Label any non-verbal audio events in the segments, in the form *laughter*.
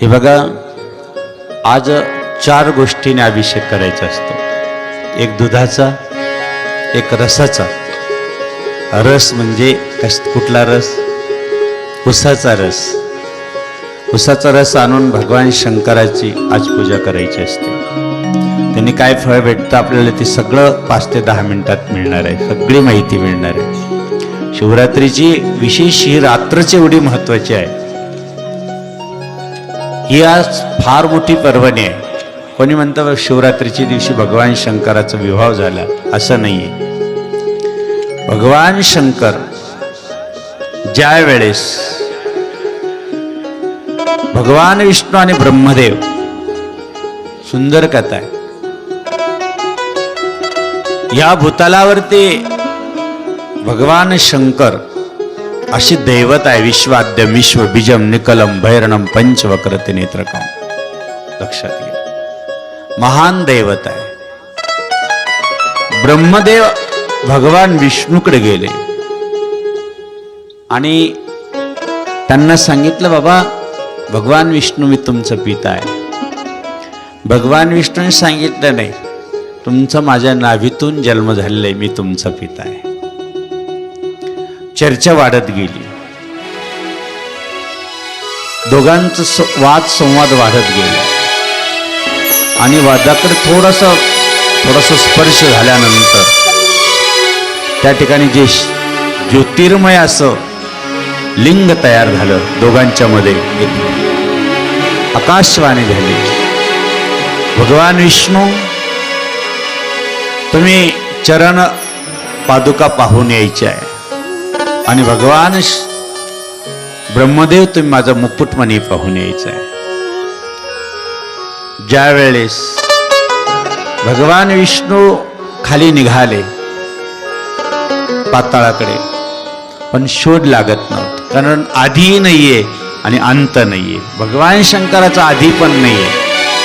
हे बघा आज चार गोष्टीने अभिषेक करायचा असतो. एक दुधाचा एक रसाचा. रस म्हणजे कस कुठला रस? उसाचा रस. उसाचा रस आणून भगवान शंकराची आज पूजा करायची असते. त्यांनी काय फळ भेटतं आपल्याला ते सगळं पाच ते दहा मिनिटात मिळणार आहे. सगळी माहिती मिळणार आहे. शिवरात्रीची विशेष ही रात्रच एवढी महत्वाची आहे. ही आज फार मोठी पर्वणी आहे. कोणी म्हणतं शिवरात्रीच्या दिवशी भगवान शंकराचा विवाह झाला. असं नाहीये. भगवान शंकर ज्या वेळेस भगवान विष्णू आणि ब्रह्मदेव सुंदर कथा आहे. या भूतलावरती भगवान शंकर अशी दैवत आहे विश्वाद्य विश्व बीजम निकलम भैरणम पंचवक्रते नेत्रकम लक्षात घ्या. महान दैवत आहे. ब्रह्मदेव भगवान विष्णूकडे गेले. आणि त्यांना सांगितलं बाबा भगवान विष्णू मी तुमचं पिता आहे. भगवान विष्णूने सांगितलं नाही तुमचं माझ्या नाभीतून जन्म झालेला आहे मी तुमचा पिता आहे. चर्चा वाढत गेली. दोघांचं वाद संवाद वाढत गेला. आणि वादाकडे थोडासा थोडासा स्पर्श झाल्यानंतर त्या ठिकाणी जे ज्योतिर्मय असं लिंग तयार झालं दोघांच्या मध्ये आकाशवाणी झाली. भगवान विष्णू तुम्ही चरण पादुका पाहून यायचे आहे. आणि भगवान ब्रह्मदेव तुम्ही माझा मुकुटमणी पाहून यायचा आहे. ज्या वेळेस भगवान विष्णू खाली निघाले पाताळाकडे पण शोध लागत नव्हतं. कारण आधी नाहीये आणि अंत नाहीये. भगवान शंकराचा आधी पण नाहीये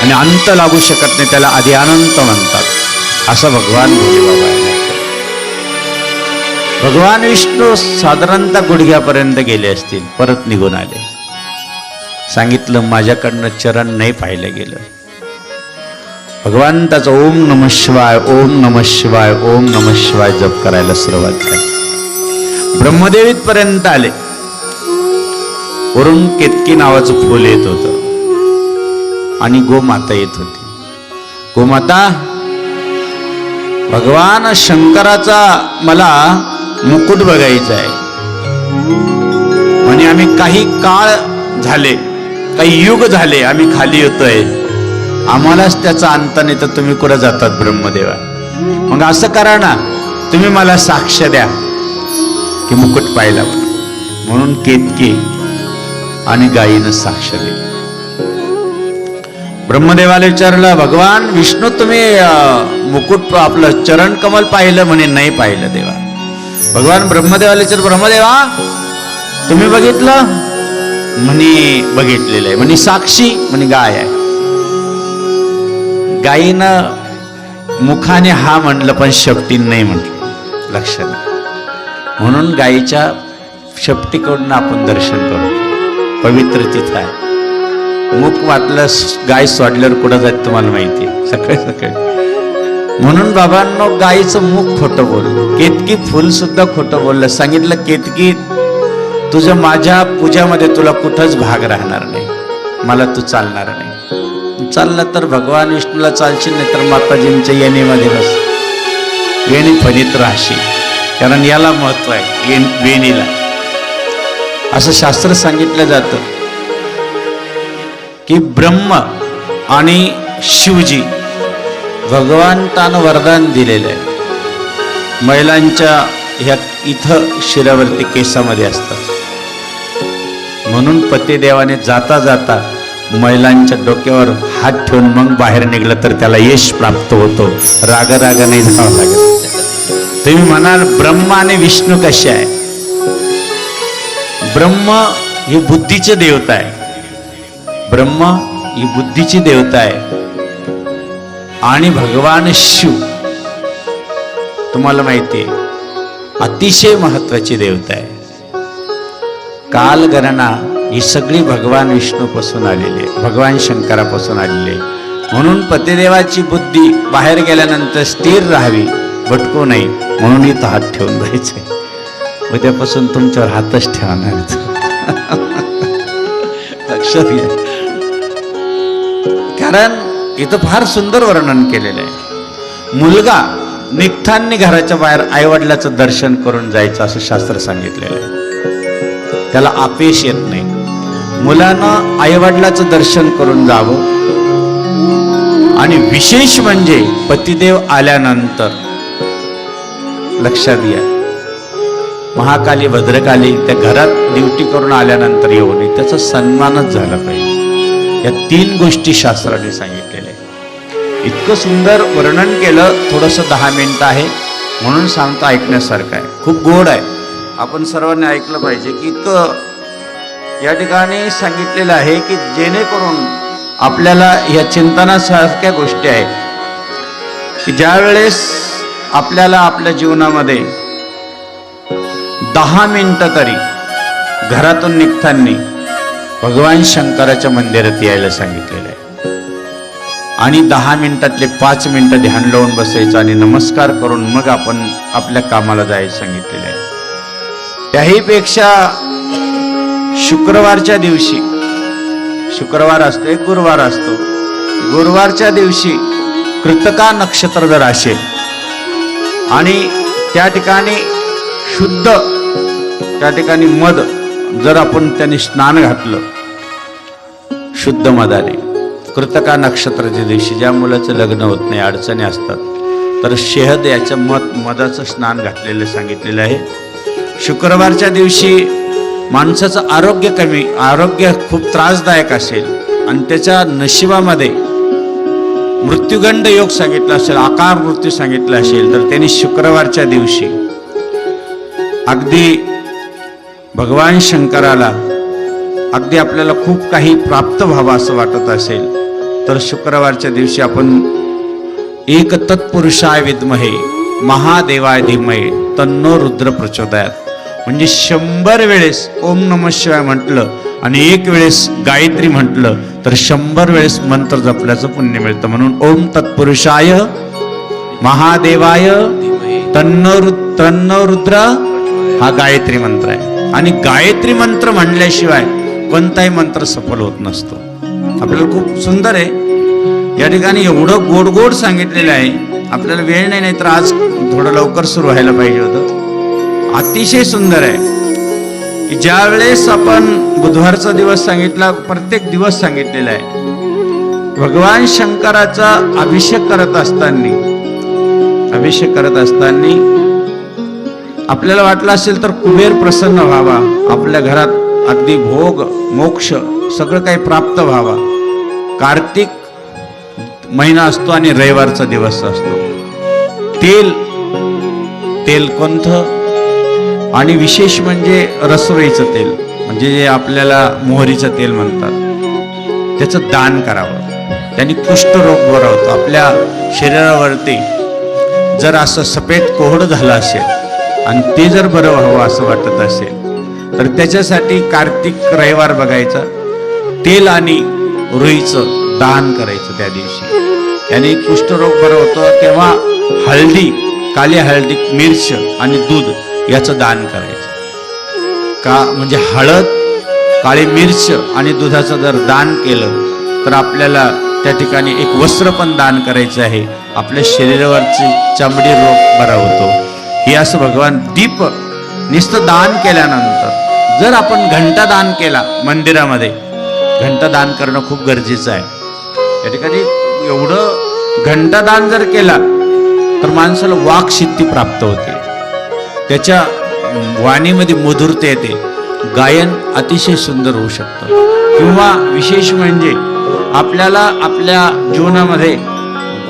आणि अंत लागू शकत नाही त्याला आधी अनंत म्हणतात. असं भगवान भोलेबाबा आहे. भगवान विष्णू साधारणतः गुडघ्यापर्यंत गेले असतील परत निघून आले. सांगितलं माझ्याकडनं चरण नाही पाहिलं गेलं. भगवंताचा ओम नम शिवाय ओम नम शिवाय ओम नम शिवाय जप करायला सुरुवात झाली ब्रह्मदेवीत पर्यंत आले. वरून केतकी नावाचं फुल येत होतं. आणि गोमाता येत होती. गोमाता भगवान शंकराचा मला मुकुट बघायचा आहे. म्हणजे आम्ही काही काळ झाले काही युग झाले आम्ही खाली येतोय. आम्हालाच त्याचा अंत नाही तर तुम्ही कुठं जातात ब्रह्मदेवा? मग असं करा ना तुम्ही मला साक्ष द्या. की मुकुट पाहिला. म्हणून केतकी आणि गायीनं साक्ष दिली. ब्रह्मदेवाला विचारलं भगवान विष्णू तुम्ही मुकुट आपलं चरण कमल पाहिलं? म्हणे नाही पाहिलं देवा. भगवान ब्रह्मदेवाला विचार ब्रह्मदेवा तुम्ही बघितलं? म्हणे बघितलेलं आहे म्हणे साक्षी म्हणे गाय आहे. गायीनं मुखाने हा म्हटलं पण शेपटीन नाही म्हटलं लक्षात. म्हणून गायीच्या शेपटीकडून आपण दर्शन करतो पवित्र तिथं आहे. मुख वाटलं गाय सोडल्यावर कुठं जात तुम्हाला माहिती आहे. सकाळी सकाळी. म्हणून बाबांनो गायीचं मुख खोटं बोललं केतकी फुल सुद्धा खोटं बोललं. सांगितलं केतकी तुझं माझ्या पूजामध्ये तुला कुठंच भाग राहणार नाही. मला तू चालणार नाही. चाललं तर भगवान विष्णूला चालशील नाही तर माताजींच्या येणीमध्ये बस. वेणी फणीत राहशील कारण याला महत्त्व आहे येण वेणीला. असं शास्त्र सांगितलं जातं की ब्रह्म आणि शिवजी भगवंतानं वरदान दिलेलं आहे महिलांच्या ह्या इथं शिरावरती केसामध्ये असतात. म्हणून पतिदेवाने जाता जाता महिलांच्या डोक्यावर हात ठेवून मग बाहेर निघलं तर त्याला यश प्राप्त होतो. राग राग नाही जावं लागेल तुम्ही म्हणाल ब्रह्म आणि विष्णू कसे आहे? ब्रह्म ही बुद्धीचे देवता आहे. ब्रह्म ही बुद्धीची देवता आहे. आणि भगवान शिव. तुम्हाला माहिती आहे अतिशय महत्वाची देवता आहे. कालगणना ही सगळी भगवान विष्णूपासून आलेली आहे भगवान शंकरापासून आलेली आहे. म्हणून पतिदेवाची बुद्धी बाहेर गेल्यानंतर स्थिर राहावी भटकू नये म्हणून इथं हात ठेवून जायचंय उद्यापासून तुमच्यावर हातच ठेवणार *laughs* लक्षात घ्या. कारण इथं फार सुंदर वर्णन केलेलं आहे. मुलगा निघताना घराच्या बाहेर आईवडिलाचं दर्शन करून जायचं असं शास्त्र सांगितलेलं आहे. त्याला अपेश येत नाही. मुलानं आईवडिलाचं दर्शन करून जावं. आणि विशेष म्हणजे पतिदेव आल्यानंतर लक्षात घ्या. महाकाली भद्रकाली त्या घरात ड्युटी करून आल्यानंतर येऊ नये त्याचा सन्मानच झाला पाहिजे. या तीन गोष्टी शास्त्राने सांगितलेल्या आहेत. इतकं सुंदर वर्णन केलं थोडंसं दहा मिनिटं आहे. म्हणून सांगता ऐकण्यासारखं आहे. खूप गोड आहे. आपण सर्वांनी ऐकलं पाहिजे की इतकं या ठिकाणी सांगितलेलं आहे की जेणेकरून आपल्याला या चिंतनासारख्या गोष्टी आहेत. की ज्या वेळेस आपल्याला आपल्या जीवनामध्ये दहा मिनिटं तरी घरातून निघताना भगवान शंकराच्या मंदिरात यायला सांगितलेलं आहे. आणि दहा मिनिटातले पाच मिनिटं ध्यान लावून बसायचं आणि नमस्कार करून मग आपण आपल्या कामाला जायला सांगितलेलं आहे. त्याहीपेक्षा शुक्रवारच्या दिवशी शुक्रवार असतो एक गुरुवार असतो. गुरुवारच्या दिवशी कृतका नक्षत्र जर असेल आणि त्या ठिकाणी शुद्ध त्या ठिकाणी मध जर आपण त्यांनी स्नान घातलं शुद्ध मधाने कृतका नक्षत्राच्या दिवशी ज्या मुलाचं लग्न होत नाही अडचणी असतात तर शेहद याच्या मत मधाचं स्नान घातलेलं सांगितलेलं आहे. शुक्रवारच्या दिवशी माणसाचं आरोग्य कमी आरोग्य खूप त्रासदायक असेल आणि त्याच्या नशिबामध्ये मृत्युगंड योग सांगितला असेल आकार मृत्यू सांगितला असेल तर त्यांनी शुक्रवारच्या दिवशी अगदी भगवान शंकराला अगदी आपल्याला खूप काही प्राप्त व्हावं असं वाटत असेल तर शुक्रवारच्या दिवशी आपण एक तत्पुरुषाय विद्महे महादेवाय धीमहे तन्नो रुद्र प्रचोदयात म्हणजे शंभर वेळेस ओम नम शिवाय म्हटलं आणि एक वेळेस गायत्री म्हटलं तर शंभर वेळेस मंत्र जपल्याचं पुण्य मिळतं. म्हणून ओम तत्पुरुषाय महादेवाय तन्नो रुद्र हा गायत्री मंत्र आहे. आणि गायत्री मंत्र म्हणल्याशिवाय कोणताही मंत्र सफल होत नसतो. आपल्याला खूप सुंदर आहे. या ठिकाणी एवढं गोड गोड सांगितलेलं आहे. आपल्याला वेळ नाही नाही तर आज थोडं लवकर सुरू व्हायला पाहिजे होतं. अतिशय सुंदर आहे. की ज्या वेळेस आपण बुधवारचा दिवस सांगितला प्रत्येक दिवस सांगितलेला आहे. भगवान शंकराचा अभिषेक करत असताना अभिषेक करत असताना आपल्याला वाटलं असेल तर कुबेर प्रसन्न व्हावा. आपल्या घरात अगदी भोग मोक्ष सगळं काही प्राप्त व्हावा. कार्तिक महिना असतो आणि रविवारचा दिवस असतो. तेल तेल कोणतं आणि विशेष म्हणजे रसवईचं तेल म्हणजे जे आपल्याला मोहरीचं तेल म्हणतात. त्याचं दान करावं. त्यांनी कुष्ठरोग बरा होतो आपल्या शरीरावरती जर असं सफेद कोहड झालं असेल आणि ते जर बरं व्हावं असं वाटत असेल तर त्याच्यासाठी कार्तिक रविवार बघायचा. तेल आणि रुईचं दान करायचं त्या दिवशी. त्याने कुष्ठरोग बरं होतं तेव्हा हळदी काली हळदी मिरच आणि दूध याचं दान करायचं. का म्हणजे हळद काळी मिरच आणि दुधाचं जर दान केलं तर आपल्याला त्या ठिकाणी एक वस्त्र पण दान करायचं आहे. आपल्या शरीरावरची चामडी रोग बरा होतो. हे असं भगवान दीप निस्त दान केल्यानंतर जर आपण घंटा दान केला मंदिरामध्ये घंटा दान करणं खूप गरजेचं आहे. या ठिकाणी एवढं घंटादान जर केला तर माणसाला वाकसिद्धी प्राप्त होते. त्याच्या वाणीमध्ये मधुरता येते. गायन अतिशय सुंदर होऊ शकतं. किंवा विशेष म्हणजे आपल्याला आपल्या जीवनामध्ये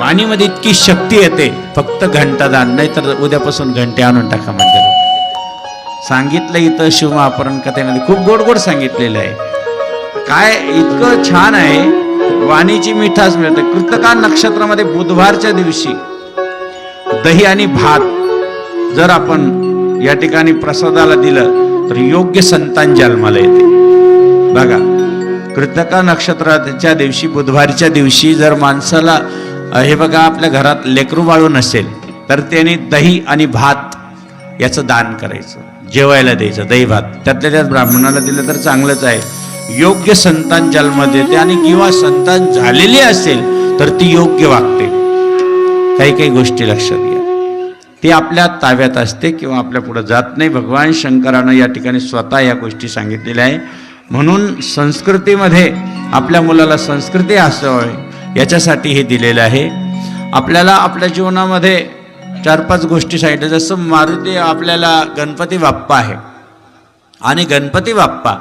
वाणीमध्ये इतकी शक्ती येते फक्त घंटादान नाही तर उद्यापासून घंटे आणून टाका म्हणजे सांगितलं इथं शिवमहापुराण कथेमध्ये खूप गोड गोड सांगितलेलं आहे. काय इतकं छान आहे वाणीची मिठास मिळते. कृतका नक्षत्रामध्ये बुधवारच्या दिवशी दही आणि भात जर आपण या ठिकाणी प्रसादाला दिलं तर योग्य संतान जन्माला येते. बघा कृतका नक्षत्राच्या दिवशी बुधवारच्या दिवशी जर माणसाला हे बघा आपल्या घरात लेकरू वाळू नसेल तर त्याने दही आणि भात याचं दान करायचं जेवायला द्यायचं दही भात त्यातल्या त्यात ब्राह्मणाला दिलं तर चांगलंच आहे. योग्य संतान जन्म देते आणि किंवा संतान झालेली असेल तर ती योग्य वागते. काही काही गोष्टी लक्षात घ्या. ती आपल्या ताब्यात असते किंवा आपल्या पुढं जात नाही. भगवान शंकरानं या ठिकाणी स्वतः या गोष्टी सांगितलेल्या आहे. म्हणून संस्कृतीमध्ये आपल्या मुलाला संस्कृती असावी याच्यासाठी हे दिलेलं आहे. आपल्याला आपल्या जीवनामध्ये चार पाच गोष्टी सांगितल्या. जसं मारुती आपल्याला गणपती बाप्पा आहे. आणि गणपती बाप्पा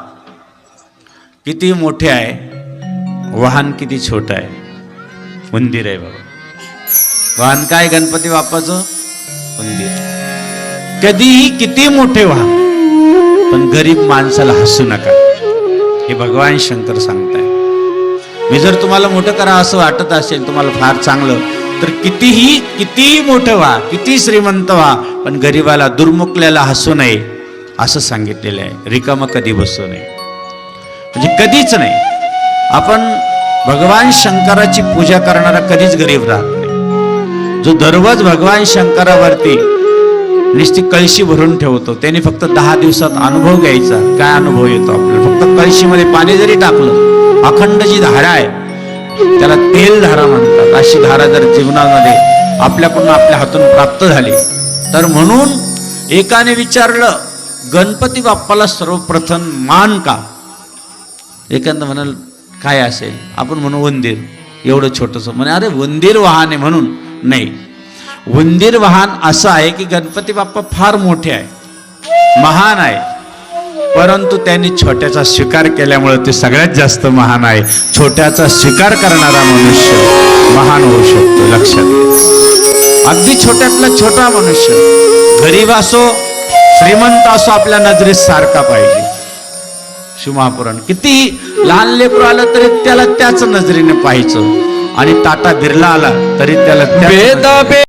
किती मोठे आहे. वाहन किती छोटं आहे. मंदिर आहे बाबा. वाहन काय गणपती बाप्पाचं? मंदिर कधीही किती मोठे व्हा पण गरीब माणसाला हसू नका. हे भगवान शंकर सांगताय मी जर तुम्हाला मोठं करा असं वाटत असेल तुम्हाला फार चांगलं तर कितीही कितीही मोठं व्हा किती श्रीमंत व्हा पण गरीबाला दुर्मुखल्याला हसू नये असं सांगितलेलं आहे. रिकामं कधी बसू नये. म्हणजे कधीच नाही. आपण भगवान शंकराची पूजा करणारा कधीच गरीब राहत नाही. जो दररोज भगवान शंकरावरती नुसती कळशी भरून ठेवतो त्याने फक्त दहा दिवसात अनुभव घ्यायचा. काय अनुभव येतो आपल्याला? फक्त कळशीमध्ये पाणी जरी टाकलं अखंड जी धारा आहे त्याला तेल धारा म्हणतात. अशी धारा जर जीवनामध्ये आपल्याकडून आपल्या हातून प्राप्त झाली तर म्हणून एकाने विचारलं गणपती बाप्पाला सर्वप्रथम मान का? एखादं म्हणाल काय असेल? आपण म्हणू उंदीर एवढं छोटंसं. म्हणे अरे वंदीर वाहन आहे म्हणून. नाही. वंदीर वाहन असं आहे की गणपती बाप्पा फार मोठे आहे महान आहे परंतु त्यांनी छोट्याचा स्वीकार केल्यामुळे ते सगळ्यात जास्त महान आहे. छोट्याचा स्वीकार करणारा मनुष्य महान होऊ शकतो लक्षात. अगदी छोट्यातला छोटा मनुष्य गरीब असो श्रीमंत असो आपल्या नजरेत सारखा पाहिजे. शिवमहापुराण किती लहान लेकरू आलं तरी त्याला त्याच नजरेने पाहायचं. आणि टाटा बिर्ला आला तरी त्याला